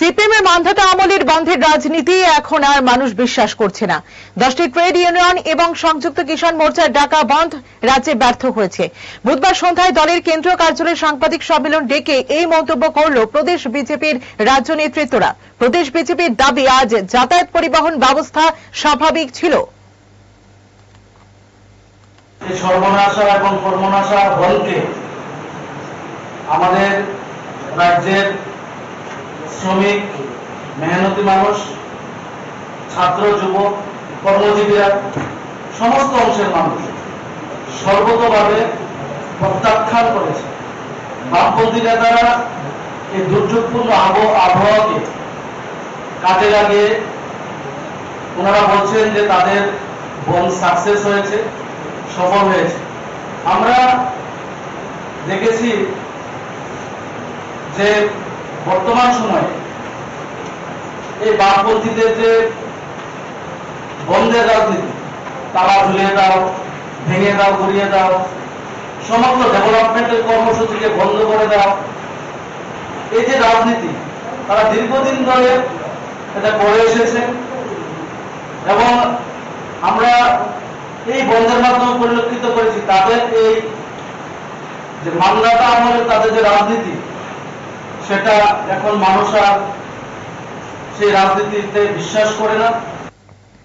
CPM এর মান্ধাতা আমলের বন্ধের রাজনীতি এখন আর মানুষ বিশ্বাস করছে না। দশটি ট্রেড ইউনিয়ন এবং সংযুক্ত কিষাণ মোর্চার ডাকা বন্ধ রাজ্যে ব্যর্থ হয়েছে। বুধবার সন্ধ্যায় দলের কেন্দ্রীয় কার্যালয়ে সাংবাদিক সম্মেলন ডেকে এই মন্তব্য করল প্রদেশ বিজেপির রাজ্য নেতৃত্বরা। প্রদেশ বিজেপির দাবি, আজ যাতায়াত পরিবহন ব্যবস্থা স্বাভাবিক ছিল। সর্বনাশা এবং বলতে আমাদের রাজ্যের শ্রমিক, মেহনতি মানুষ, ছাত্র, যুবক, কর্মজীবীরা, সমস্ত অংশের মানুষ সর্বতভাবে প্রত্যাখ্যান করেছে। বামপন্থী নেতারা এই দুর্যোগপূর্ণ আবহ- আবহাওয়াকে কাজে লাগিয়ে ওনারা বলছেন যে তাদের বন সাকসেস হয়েছে, সফল হয়েছে। আমরা দেখেছি যে বর্তমান সময়ে এই বামপন্থীদের যে বন্ধের রাজনীতি, তালা ঝুলিয়ে দাও, ভেঙে দাও ঘুরিয়ে দাও, সমগ্র ডেভেলপমেন্টের কর্মসূচিকে বন্ধ করে দাও, এই যে রাজনীতি, তারা দীর্ঘদিন ধরে এটা করে এসেছে এবং আমরা এই বন্ধের মাধ্যমে পরিলক্ষিত করেছি, তাদের এই যে মামলাটা আমলের তাদের যে রাজনীতি সেটা এখন মানুষ আর সেই রাজনীতিতে বিশ্বাস করে না।